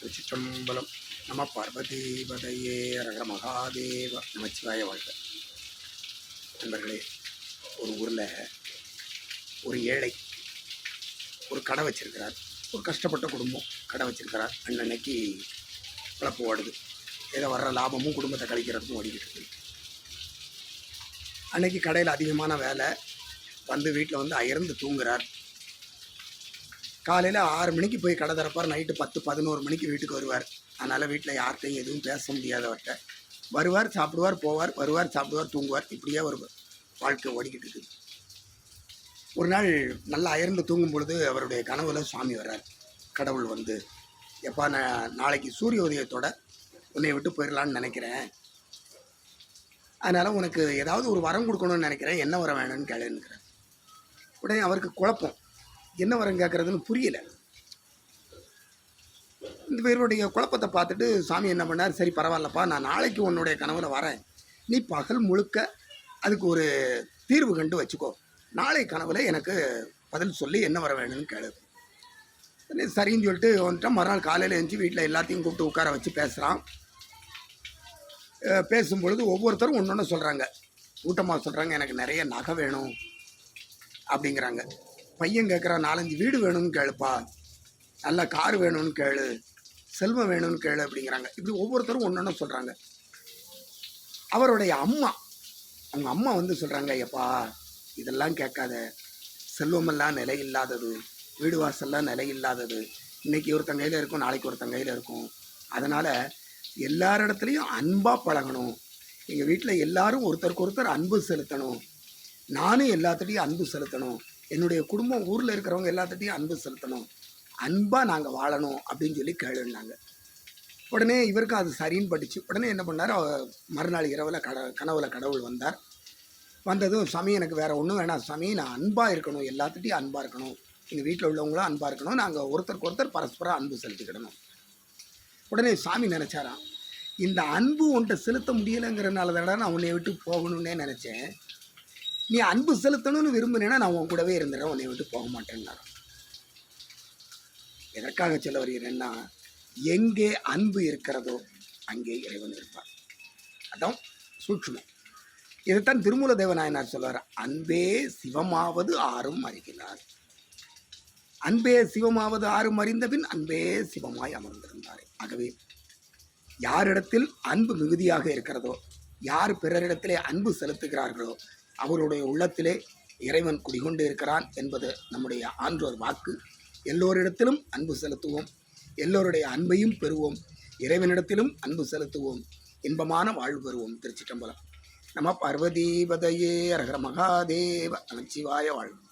திருச்சிற்றம்பலம் நம பார்வதிபதையே ரக மகாதேவ நமச்சிவாய வாழ்க. நண்பர்களே ஒரு ஊரில் ஒரு ஏழை ஒரு கடை வச்சிருக்கிறார். ஒரு கஷ்டப்பட்ட குடும்பம் கடை வச்சிருக்கிறார். அன்னன்னைக்கு பிழப்பு ஓடுது. ஏதோ வர்ற லாபமும் குடும்பத்தை கழிக்கிறதுக்கும் ஓடிக்கிட்டு இருக்கு. அன்னைக்கு கடையில் அதிகமான வேலை வந்து வீட்டில் வந்து அயர்ந்து தூங்குறார். காலையில் ஆறு மணிக்கு போய் கடை திறப்பார். நைட்டு பத்து பதினோரு மணிக்கு வீட்டுக்கு வருவார். அதனால் வீட்டில் யார்கிட்டையும் எதுவும் பேச முடியாதவர்கிட்ட வருவார் சாப்பிடுவார் போவார் வருவார் சாப்பிடுவார் தூங்குவார். இப்படியே ஒரு வாழ்க்கை ஓடிக்கிட்டு இருக்குது. ஒரு நாள் நல்லா அயர்ந்து தூங்கும் பொழுது அவருடைய கனவுல சுவாமி வர்றார். கடவுள் வந்து எப்பா நான் நாளைக்கு சூரிய உதயத்தோட உன்னை விட்டு போயிடலான்னு நினைக்கிறேன். அதனால் உனக்கு ஏதாவது ஒரு வரம் கொடுக்கணும்னு நினைக்கிறேன். என்ன வரம் வேணும்னு கேளுன்னுக்கிறேன் உடனே அவருக்கு குழப்பம். என்ன வரம் கேட்குறதுன்னு புரியல. இந்த பேருடைய குழப்பத்தை பார்த்துட்டு சாமி என்ன பண்ணார்? சரி பரவாயில்லப்பா நான் நாளைக்கு உன்னுடைய கனவில் வரேன். நீ பகல் முழுக்க அதுக்கு ஒரு தீர்வு கண்டு வச்சுக்கோ. நாளை கனவில் எனக்கு பதில் சொல்லி என்ன வர வேணும்னு கேளு. சரின்னு சொல்லிட்டு வந்துட்டு மறுநாள் காலையில் எழுந்து வீட்டில் எல்லாத்தையும் கூப்பிட்டு உட்கார வச்சு பேசுகிறான் பேசும்பொழுது ஒவ்வொருத்தரும் ஒன்று ஒன்று சொல்கிறாங்க ஊட்டமாக சொல்கிறாங்க எனக்கு நிறைய நகை வேணும் அப்படிங்கிறாங்க. பையன் கேட்குறான் நாலஞ்சு வீடு வேணும்னு கேளுப்பா. நல்ல கார் வேணும்னு கேளு. செல்வம் வேணும்னு கேளு அப்படிங்கிறாங்க. இப்படி ஒவ்வொருத்தரும் ஒன்று ஒன்று சொல்கிறாங்க அவருடைய அம்மா அவங்க அம்மா வந்து சொல்கிறாங்க ஐயப்பா இதெல்லாம் கேட்காத. செல்வமெல்லாம் நிலை இல்லாதது. வீடு வாசல்லாம் நிலை இல்லாதது. இன்னைக்கு ஒருத்தன் கையில் இருக்கும் நாளைக்கு ஒருத்தன் கையில் இருக்கும். அதனால் எல்லாரிடத்துலையும் அன்பாக பழகணும். எங்கள் வீட்டில் எல்லாரும் ஒருத்தருக்கு ஒருத்தர் அன்பு செலுத்தணும். நானும் எல்லாத்துட்டையும் அன்பு செலுத்தணும். என்னுடைய குடும்பம் ஊரில் இருக்கிறவங்க எல்லாத்துட்டையும் அன்பு செலுத்தணும். அன்பாக நாங்கள் வாழணும் அப்படின்னு சொல்லி கேளுன்னாங்க. உடனே இவருக்கு அது சரின்னு பட்டுச்சு. உடனே என்ன பண்ணார்? அவர் மறுநாள் இரவில் கட கனவுல கடவுள் வந்தார். வந்ததும் சாமி எனக்கு வேறு ஒன்றும் வேணாம். சாமி நான் அன்பாக இருக்கணும். எல்லாத்துட்டையும் அன்பாக இருக்கணும். எங்கள் வீட்டில் உள்ளவங்களும் அன்பாக இருக்கணும். நாங்கள் ஒருத்தருக்கு ஒருத்தர் பரஸ்பரம் அன்பு செலுத்திக்கிடணும். உடனே சாமி நினச்சாராம் இந்த அன்பு உன்கிட்ட செலுத்த முடியலைங்கிறனால தானே நான் உன்னை விட்டு போகணும்னே நினச்சேன். நீ அன்பு செலுத்தணும்னு விரும்பினேன்னா நான் உன் கூடவே இருந்துடுறேன் உன்னை விட்டு போக மாட்டேன்னாராம் எதற்காக சொல்ல வருகிறேன்னா எங்கே அன்பு இருக்கிறதோ அங்கே இறைவன் இருப்பார். அதான் சூட்சுமம் இதைத்தான் திருமூல தேவநாயனார் சொல்வார் அன்பே சிவமாவது ஆறும் அறிகிறார். அன்பே சிவமாவது ஆறும் அறிந்தபின் அன்பே சிவமாய் அமர்ந்திருந்தார். ஆகவே யாரிடத்தில் அன்பு மிகுதியாக இருக்கிறதோ யார் பிறரிடத்திலே அன்பு செலுத்துகிறார்களோ அவருடைய உள்ளத்திலே இறைவன் குடிகொண்டு இருக்கிறான் என்பது நம்முடைய ஆன்றோர் வாக்கு. எல்லோரிடத்திலும் அன்பு செலுத்துவோம். எல்லோருடைய அன்பையும் பெறுவோம். இறைவனிடத்திலும் அன்பு செலுத்துவோம். இன்பமான வாழ்வு பெறுவோம் திருச்சிட்டம்பலம் நம பார்வதீபதையே அரகர மகாதேவ நமச்சிவாய வாழ்வு